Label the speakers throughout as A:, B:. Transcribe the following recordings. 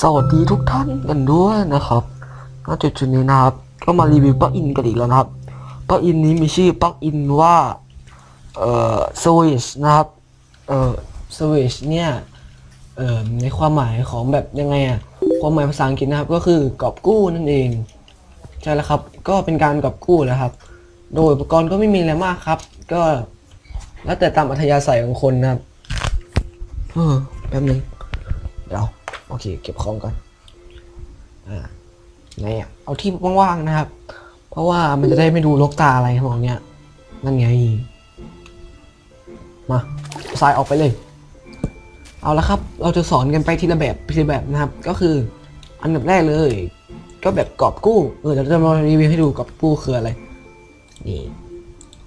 A: สวัสดีทุกท่านกันด้วยนะครับณจุดจุดนี้นะครับ ก็มารีวิวปลั๊กอินกันอีกแล้วนะครับปลั๊กอินนี้มีชื่อปลั๊กอินว่า เอ่อ switch นะครับ เอ่อ switch เนี่ย เอ่อ ในความหมายของแบบยังไงอะความหมายภาษาอังกฤษนะครับ ก็คือกอบกู้นั่นเอง ใช่แล้วครับ ก็เป็นการกอบกู้นะครับ โดยอุปกรณ์ก็ไม่มีอะไรมากครับ ก็ แล้วแต่ตามอัธยาศัยของคนนะครับ เออแป๊บนึงเดี๋ยว โอเค เก็บของก่อนอ่าไงอะเอาที่ว่างๆนะครับ เพราะว่ามันจะได้ไม่ดูลกตาอะไรทั้งเนี้ยนั่นไงมาเอาทรายออกไปเลย เอาละครับ เราจะสอนกันไปทีละแบบทีละแบบนะครับ ก็คือ อันดับแรกเลย ก็แบบกอบกู้เออเดี๋ยวจะมารีวิวให้ดูกอบกู้คืออะไร นี่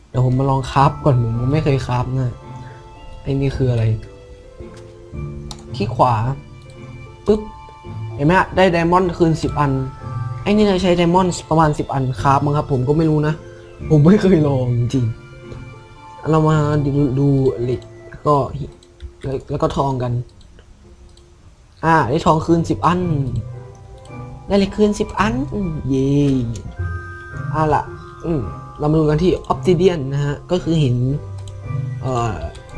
A: เดี๋ยวผมมาลองคราฟก่อนผมไม่เคยคราฟนะไอ้นี่คืออะไรคลิกขวา ปุ๊บเห็นไหมฮะได้ไดมอนด์คืนสิบอัน ไอ้นี่ใช้ไดมอนด์ประมาณสิบอันคราฟมั้งครับ ผมก็ไม่รู้นะ ผมไม่เคยลองจริง เรามาดูดูเหล็กแล้วก็แล้วก็ทองกัน อ่า ได้ทองคืนสิบอัน ได้เหล็กคืนสิบอัน เย่เอาล่ะ อืมเรามาดูกันที่ออ s ติเดียนนะฮะ ก็คือหิน เอ่อ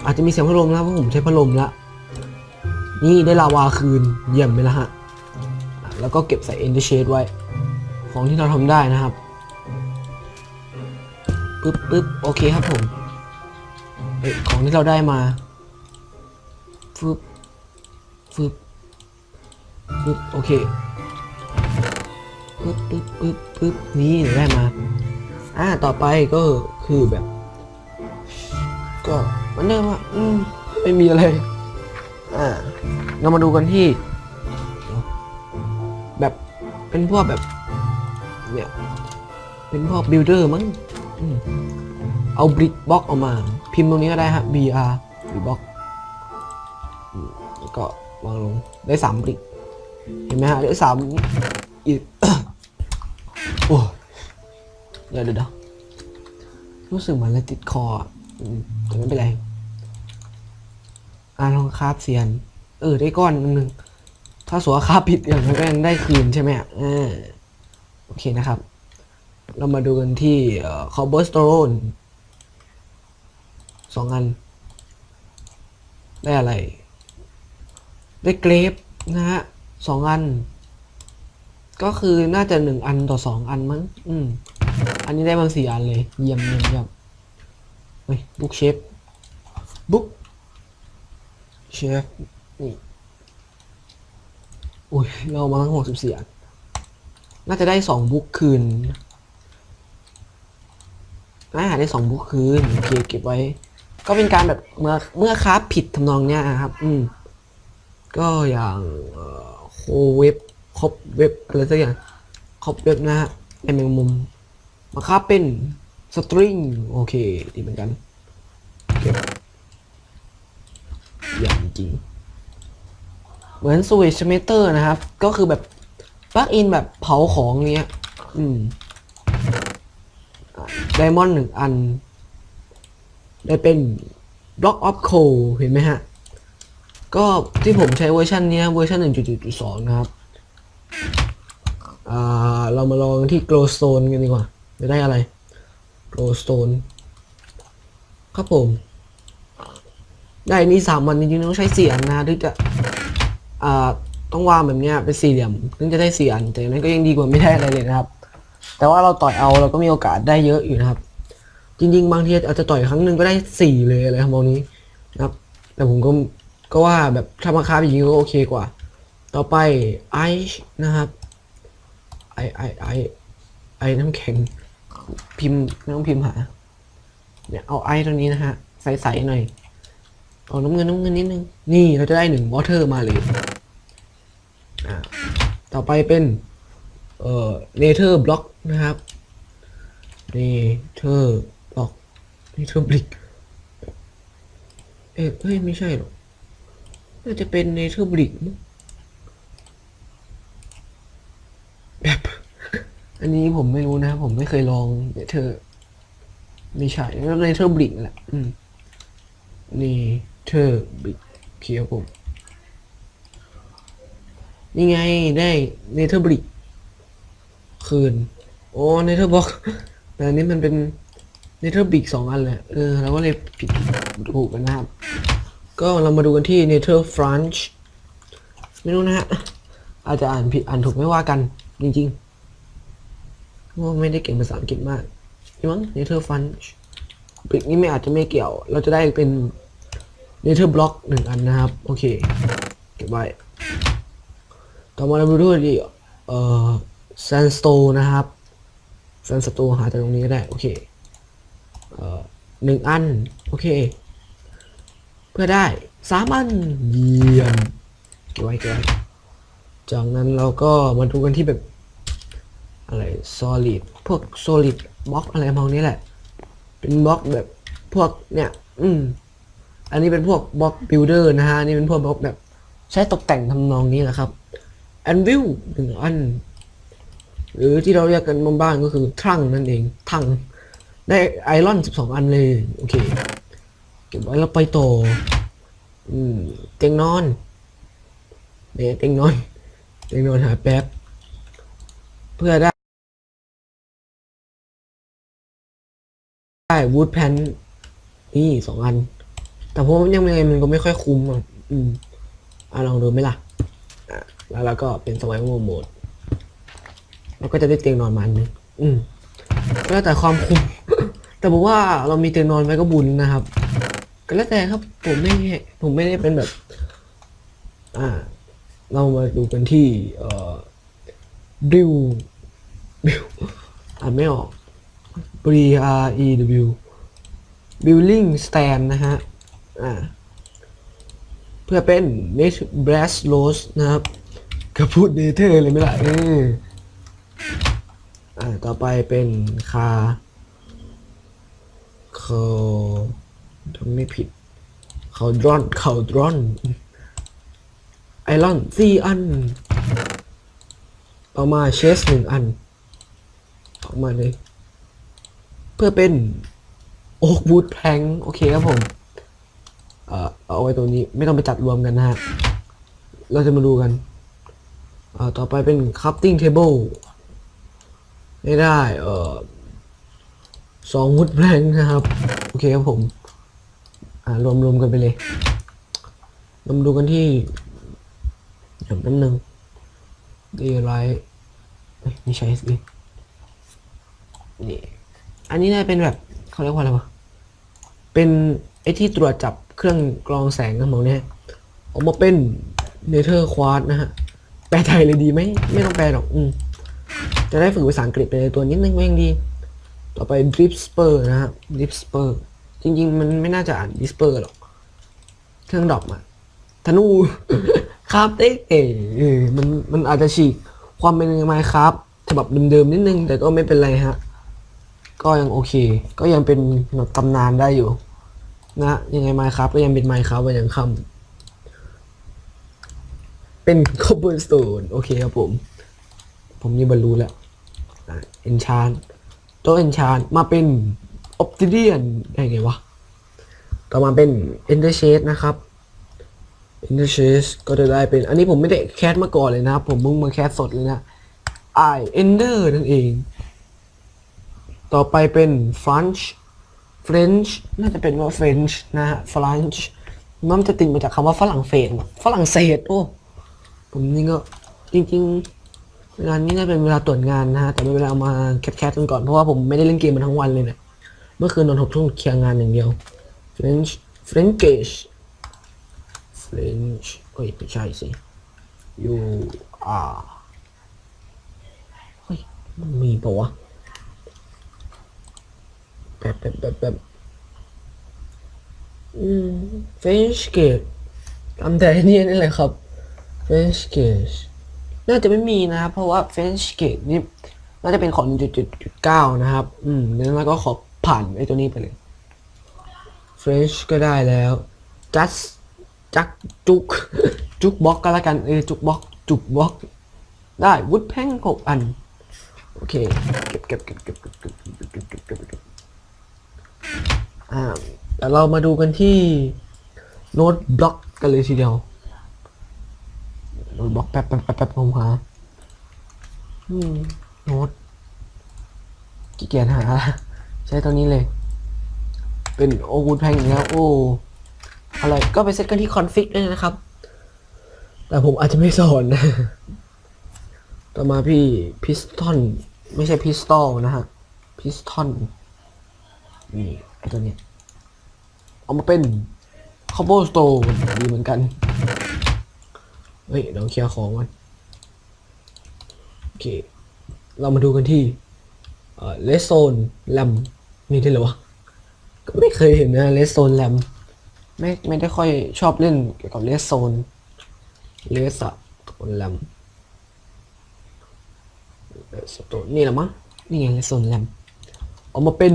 A: อาจจะมีเสียงพัดลมนะเพราะผมใช้พัดลมละ นี่ได้ลาวาคืนเยี่ยมไปแล้วฮะ แล้วก็เก็บใส่ Ender Shade ไว้ ของที่เราทำได้นะครับปึ๊บปึ๊บโอเคครับผมเอของที่เราได้มาฟึบฟึบฟึบโอเคปึ๊บปึ๊บปึ๊บปึ๊บนี่ได้มาอ่าต่อไปก็คือแบบ ก็มันเดิมอะอืมไม่มีอะไร อ่าเรามาดูกันที่ แบบเป็นพวกแบบเนี่ยเป็นพวกบิลดเออร์มั้งเอาบริกบล็อกออกมา พิมพ์ตรงนี้ก็ได้ฮะ br บริกบล็อกแล้วก็วางลงได้สามบริกเห็นไหมฮะได้สามอีกโอ้ยเดี๋ยวเดี๋ยวรู้สึกเหมือนอะไรติดคอแต่ไม่เป็นไร อ่าลองคาบเซียน เออ ได้ก้อนหนึ่ง ถ้าสัวคาบผิดอย่างนั้นก็ยังได้คืนใช่ไหมอะอ่าโอเคนะครับ เรามาดูกันที่คอร์บอร์สโตนสองอัน ได้อะไร ได้เกรฟนะฮะสองอัน ก็คือน่าจะหนึ่งอันต่อสองอันมั้ง อืม อันนี้ได้มาสี่อันเลย เยี่ยมเยี่ยมเยี่ยมเฮ้ยบุ๊กเชฟบุ๊ก เชฟนี่อุ้ยเรามาทั้งหกสิบสี่อันน่าจะได้สองบุ๊กคืนน่าได้สองบุ๊กคืนโอเคเก็บไว้ ก็เป็นการแบบเมื่อเมื่อค้าผิดทำนองเนี้ยครับ อืมก็อย่างโคเว็บครบเว็บอะไรสักอย่างครบเว็บนะฮะไอแมงมุมมาค้าเป็นสตริงโอเค ดีเหมือนกันเก็บ อย่างจริง เหมือน Switch Meter นะครับ ก็คือแบบปลั๊กอินแบบเผาของเนี้ย อืมไดมอนด์หนึ่งอัน ได้เป็น Block of Coal เห็นไหมฮะ ก็ที่ผมใช้เวอร์ชันนี้เวอร์ชัน1.1.2นะครับ อ่า เรามาลองที่ Glowstone กันดีกว่า จะได้อะไร Glowstone ครับผม ได้นี่สามวันจริงๆต้องใช้เสี่อันนะถึงจะอ่าต้องวางแบบเนี้ยเป็นสี่เหลี่ยมถึงจะได้เสี่อันแต่นั้นก็ยังดีกว่าไม่ได้อะไรเลยนะครับ แต่ว่าเราต่อยเอาเราก็มีโอกาสได้เยอะอยู่นะครับ จริง ๆ บางทีอาจจะต่อยครั้งหนึ่งก็ได้สี่เลยอะไรทำนองนี้นะครับ แต่ผมก็ก็ว่าแบบถ้ามาคาบอย่างนี้ก็โอเคกว่า ต่อไปไอซ์นะครับไอไอไอไอน้ำแข็งพิมพ์ไม่ต้องพิมพ์หาเนี่ยเอาไอตรงนี้นะฮะใสๆหน่อย เอาน้ำเงินน้ำเงินนิดนึง นี่เราจะได้หนึ่งวอเตอร์มาเลยอ่าต่อไปเป็น เอ่อเนเธอร์บล็อกนะครับเนเธอร์บล็อกเนเธอร์บลิกเอ๊ะเฮ้ยไม่ใช่หรอกน่าจะเป็นเนเธอร์บลิกมั้งแบบอันนี้ผมไม่รู้นะผมไม่เคยลองเนเธอร์ไม่ใช่แล้วเนเธอร์บลิกแหละอืมนี่ เธอบิกเคียวผมนี่ไงได้เนเธอร์บริกคืน โอ้เนเธอร์บ็อกแต่อันนี้มันเป็นเนเธอร์บริกสองอันเลยเออเราก็เลยผิดถูกกันนะครับ ก็เรามาดูกันที่เนเธอร์ฟรานช์ไม่รู้นะฮะ อาจจะอ่านผิดอ่านถูกไม่ว่ากัน จริงๆว่าไม่ได้เก่งภาษาอังกฤษมากนี่มั้งเนเธอร์ฟรานช์บริกนี่ไม่อาจจะไม่เกี่ยว เราจะได้เป็น เนเธอร์บล็อกหนึ่งอันนะครับ โอเค เก็บไว้ ต่อมาเราดูด้วยดิเอ่อแซนสโตนะครับแซนสโตหาจากตรงนี้ก็ได้ โอเค เอ่อหนึ่งอัน โอเค เพื่อได้สามอัน เยี่ยม เก็บไว้เก็บไว้จากนั้นเราก็มาดูกันที่แบบอะไร solid พวก solid บล็อกอะไรพวกนี้แหละ เป็นบล็อกแบบพวกเนี่ย อืม อันนี้เป็นพวกบล็อกบิลเดอร์นะฮะนนี่เป็นพวกบล็อกแบบ ใช้ตกแต่งทำนองนี้แหละครับอันวิวหนึ่งอัน หรือที่เราเรียกกันบ้านๆก็คือทรังนั่นเองทังได้ไอรอนสิบสองอันเลย โอเค เก็บไว้แล้วไปต่ออืมเตียงนอนเนี่ยเตียงนอนเตียงนอนหาแป๊บ เพื่อได้ ได้วูดแพนนี่สองอัน แต่ผมยังไงมันก็ไม่ค่อยคุ้มอะอืมอะลองดูไหมล่ะอะแล้วเราก็เป็นสไวโ a โหมดแล้วก็จะได้เตียงนอนมาอันนึงอืมก็แล้วแต่ความคุ้ม แต่บอกว่าเรามีเตียงนอนไว้ก็บุญนะครับ ก็แล้วแต่ครับผมไม่ผมไม่ได้เป็นแบบ อ่า เรามาดูกันที่ เอ่อบิวบิวอ่านไม่ออก B R E W building stand นะฮะ เพื่อเป็น net brass rose นะครับก็พูดเนเธอร์เลยไม่ล่ะเอออ่าต่อไปเป็นคาเขาทำไม่ผิดเขาดรอนเขาดรอนไอรอนสี่อัน ต่อมาเชสหนึ่งอัน ออกมาเลย เพื่อเป็น โอ๊กวูดแพงโอเคครับผม เอ่อเอาไว้ตรงนี้ไม่ต้องไปจัดรวมกันนะฮะเราจะมาดูกันเอ่อต่อไปเป็น crafting table ไม่ได้ เอ่อสองวุดแพงนะครับ โอเคครับผม อ่ารวมรวมกันไปเลยเรามาดูกันที่เดี๋ยวแป๊บนึงดีไรไม่ใช่สินี่อันนี้น่าเป็นแบบเขาเรียกว่าอะไรวะเป็นไอที่ตรวจจับ เครื่องกรองแสงทั้งหมเนี่ยออกมาเป็นเนเธอร์ควาร์นะฮะ แปลไทยเลยดีไหมไม่ต้องแปลหรอกอืมจะได้ฝึกภาษาอังกฤษไปในตัวนิดนึงก็ยังดี ต่อไป drip spur นะฮะ drip spur จริง ๆ มันไม่น่าจะอ่าน drip spur หรอก เครื่องดอปอะธนูครับเต้เอ๋เออมันมันอาจจะฉีกความเป็นไมครับฉบับเดิมๆนิดนึง แต่ก็ไม่เป็นไรฮะ ก็ยังโอเค ก็ยังเป็นตำนานได้อยู่ นะยังไงไมครับก็ยังเป็นไมครับไว้ยังคำเป็น cobblestone โอเคครับผม ผมนี่บรรลุแล้วเอนชานตัวเอนชานมาเป็น obsidian ได้ไงวะ ต่อมาเป็น ender shade นะครับ ender shade ก็จะได้เป็น อันนี้ผมไม่ได้แคสมาก่อนเลยนะครับ ผมเพิ่งมาแคสสดเลยนะ i ender นั่นเอง ต่อไปเป็น French French น่าจะเป็นว่า French นะฮะ French มันจะติดมาจากคำว่าฝรั่งเศสฝรั่งเศส โอ้ผมนี่ก็จริงๆเวลานี้น่าเป็นเวลาตรวจงานนะฮะแต่ไม่เป็นไรเอามาแคทๆกันก่อนเพราะว่าผมไม่ได้เล่นเกมมาทั้งวันเลยเนี่ยเมื่อคืนนอนหกทุ่มเคลียร์งานอย่างเดียว French Frenchish French เอ้ยไม่ใช่สิ you are เฮ้ยมันมีปะวะ แบบแบบแบบแบบอืมเฟนช์เกตจำแต่นี่นี่แหละครับเฟนช์เกตน่าจะไม่มีนะครับ เพราะว่าเฟนช์เกตนี่น่าจะเป็นของ1.9นะครับ อืมงั้นเราก็ขอผ่านไอ้ตัวนี้ไปเลยเฟรชก็ได้แล้วจัสจักจุก จุกบล็อกก็แล้วกันเออจุกบล็อก จุกบล็อก ได้วุดแพ่งหกอัน โอเค เก็บเก็บเก็บเก็บเก็บเก็บเก็บเก็บเก็บเก็บเก็บ อ่าแต่เรามาดูกันที่โน้ตบล็อกกันเลยทีเดียวโดนบล็อกแป๊บแป๊บแป๊บแป๊บผมหาอืมโน้ตกี่เกียจหาละใช้ตัวนี้เลย เป็นโอวูดแพงอีกแล้ว โอ้อะไรก็ไปเซตกันที่คอนฟิกด้วยนะครับ แต่ผมอาจจะไม่สอนนะ ต่อมาพี่พิสตอนไม่ใช่พิสตอลนะฮะพิสตอนนี่ไอตัวเนี้ย เอามาเป็นคอมโบสโตดีเหมือนกัน เฮ้ยเดี๋ยวเคลียร์ของก่อนโอเค เรามาดูกันที่เลสโซนแลมมีได้หรอวะก็ไม่เคยเห็นนะเลสโซนแลมไม่ไม่ได้ค่อยชอบเล่นเกี่ยวกับเลสโซนเลสอะตัวแลมเลสโซนนี่แหละมั้งนี่ไงเลสโซนแลมเอามาเป็น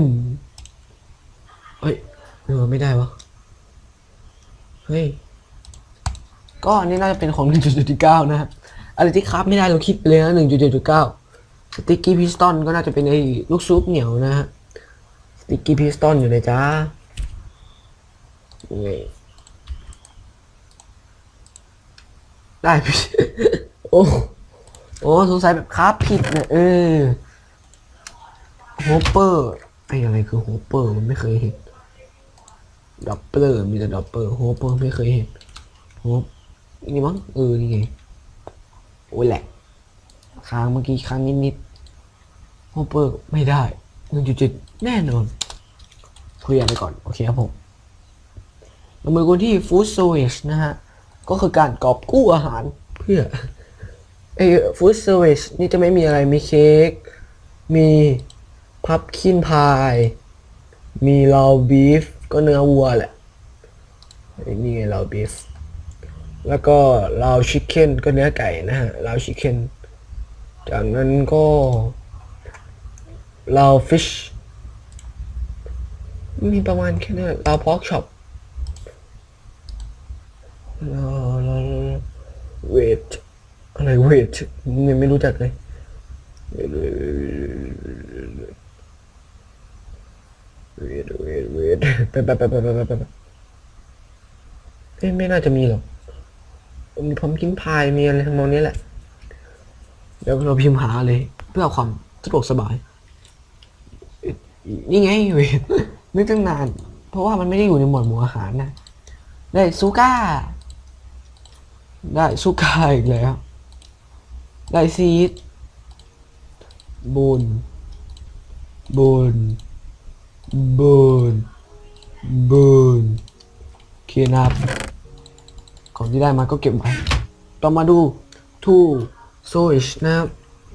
A: เฮ้ย เออไม่ได้วะ เฮ้ย ก็อันนี้น่าจะเป็นของ 1.9 นะครับ อะไรที่คราฟไม่ได้เราคิดไปเลยนะ 1.9 สติ๊กกี้พิสตอนก็น่าจะเป็นไอ้ลูกซุปเหนียวนะฮะ สติ๊กกี้พิสตอนอยู่ในจ้าได้พี่โอ้โอ้สงสัยแบบคราฟผิดเนี่ยเออโฮปเปอร์ไอ้อะไรคือโฮปเปอร์มันไม่เคยเห็น ดับเปอร์มีแต่ดับเปอร์โฮปเปอร์ไม่เคยเห็นโฮปนี่มั้งเออนี่ไงโอ้ยแหละค้างเมื่อกี้ค้างนิดๆโฮปเปอร์ไม่ได้หนึ่งจุดเจ็ดแน่นอนคุยกันไปก่อนโอเคครับผมเรามาดูที่ฟู้ด s ซ r ว c นะฮะ ก็คือการกอบกู้อาหารเพื่อไอ้ฟู้ดเซอร์วิสนี่จะไม่มีอะไรมีเค้ก มีพับคินพาย มีลาวบีฟ ก็เนื้อวัวแหละนี่ไงลาบีฟแล้วก็ลาชิคเก้นก็เนื้อไก่นะฮะลาชิคเก้นจากนั้นก็ลาฟิชมีประมาณแค่นี้ลาพอกช็อปลาวลาเวทอะไรเวทยังไม่รู้จักเลย เวทเวทเวทไปไปไปไปไปไปไปเอ้ไม่น่าจะมีหรอกมีพร้อมกินพายมีอะไรทั้งมองนี้แหละ เดี๋ยวเราพิมพ์หาเลย เพื่อความสะดวกสบาย นี่ไงเวทนึกตั้งนาน เพราะว่ามันไม่ได้อยู่ในหมวดหมู่อาหารนะ ได้ซูก้า ได้ซูก้าอีกแล้ว ได้ซีดบูนบูน บูนบูนโอเคนะครับ ของที่ได้มาก็เก็บไว้ต่อมาดูทูโซอิชนะครับ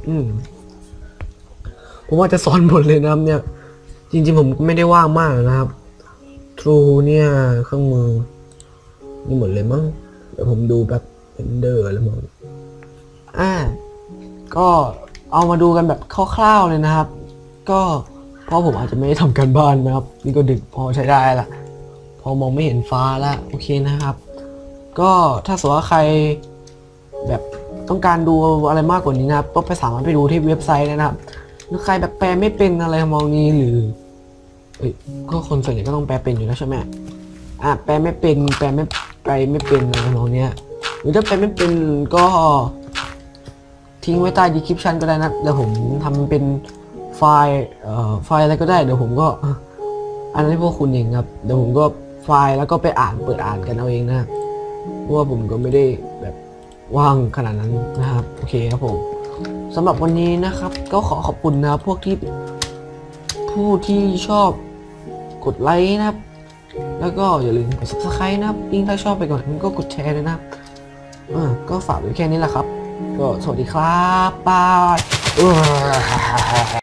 A: อืม ผมว่าจะสอนหมดเลยนะครับ เนี่ย จริงๆผมก็ไม่ได้ว่างมากนะครับ True เนี่ยเครื่องมือ นี่หมดเลยมั้งเดี๋ยวผมดูแบบเ e นเดอร์แล้วมั้งอ่า ก็เอามาดูกันแบบคร่าวๆเลยนะครับ ก็ เพราะผมอาจจะไม่ได้ทำการบ้านนะครับ นี่ก็ดึกพอใช้ได้ละพอมองไม่เห็นฟ้าแล้วโอเคนะครับ ก็ถ้าสมมติว่าใครแบบต้องการดูอะไรมากกว่านี้นะครับก็ไปสามารถไปดูที่เว็บไซต์นะครับหรือใครแบบแปลไม่เป็นอะไรมองนี้หรือเอ้ยก็คนส่วนใหญ่ก็ต้องแปลเป็นอยู่แล้วใช่ไหมอะแปลไม่เป็นแปลไม่ไปไม่เป็นอะไรมองเนี้ยหรือถ้าแปลไม่เป็นก็ทิ้งไว้ใต้ description ก็ได้นะเดี๋ยวผมทำเป็น ไฟล์เอ่อไฟล์อะไรก็ได้เดี๋ยวผมก็อันนั้นให้พวกคุณเองครับเดี๋ยวผมก็ไฟล์แล้วก็ไปอ่านเปิดอ่านกันเอาเองนะเพราะว่าผมก็ไม่ได้แบบว่างขนาดนั้นนะครับโอเคครับผมสำหรับวันนี้นะครับ ก็ขอขอบคุณนะครับพวกที่ผู้ที่ชอบกดไลค์นะครับ แล้วก็อย่าลืมกด subscribe นะครับยิ่งถ้าชอบไปก่อนก็กดแชร์ด้วยนะอ่าก็ฝากไว้แค่นี้แหละครับ ก็สวัสดีครับบาย